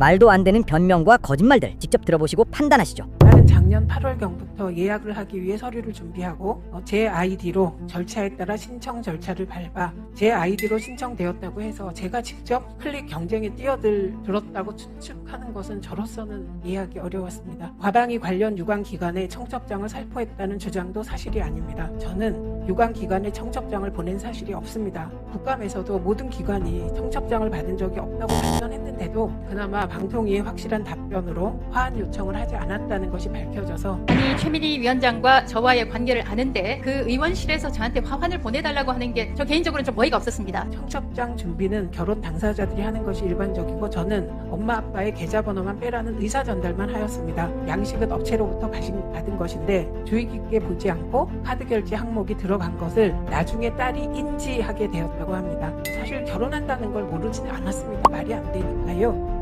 말도 안 되는 변명과 거짓말들 직접 들어보시고 판단하시죠. 나는 작년 8월경부터 예약을 하기 위해 서류를 준비하고 어, 제 아이디로 절차에 따라 신청 절차를 밟아 제 아이디로 신청되었다고 해서 제가 직접 클릭 경쟁에 뛰어들었다고 추측하는 것은 저로서는 이해하기 어려웠습니다. 과방위 관련 유관 기관에 청첩장을 살포했다는 주장도 사실이 아닙니다. 저는 유관 기관에 청첩장을 보낸 사실이 없습니다. 국감에서도 모든 기관이 청첩장을 받은 적이 없다고 답변했는데도 그나마 방통위의 확실한 답변으로 화한 요청을 하지 않았다는 것이 밝혀져서 아니 최민희 위원장과 저와의 관계를 아는데 그 의원실에서 저한테 화환을 보내달라고 하는 게 저 개인적으로는 좀 어이가 없었습니다. 청첩장 준비는 결혼 당사자들이 하는 것이 일반적이고 저는 엄마 아빠의 계좌번호만 빼라는 의사 전달만 하였습니다. 양식은 업체로부터 받은, 받은 것인데 주의 깊게 보지 않고 카드 결제 항목이 들어간 것을 나중에 딸이 인지하게 되었다고 합니다. 사실 결혼한다는 걸 모르지는 않았습니다. 말이 안 되니까요.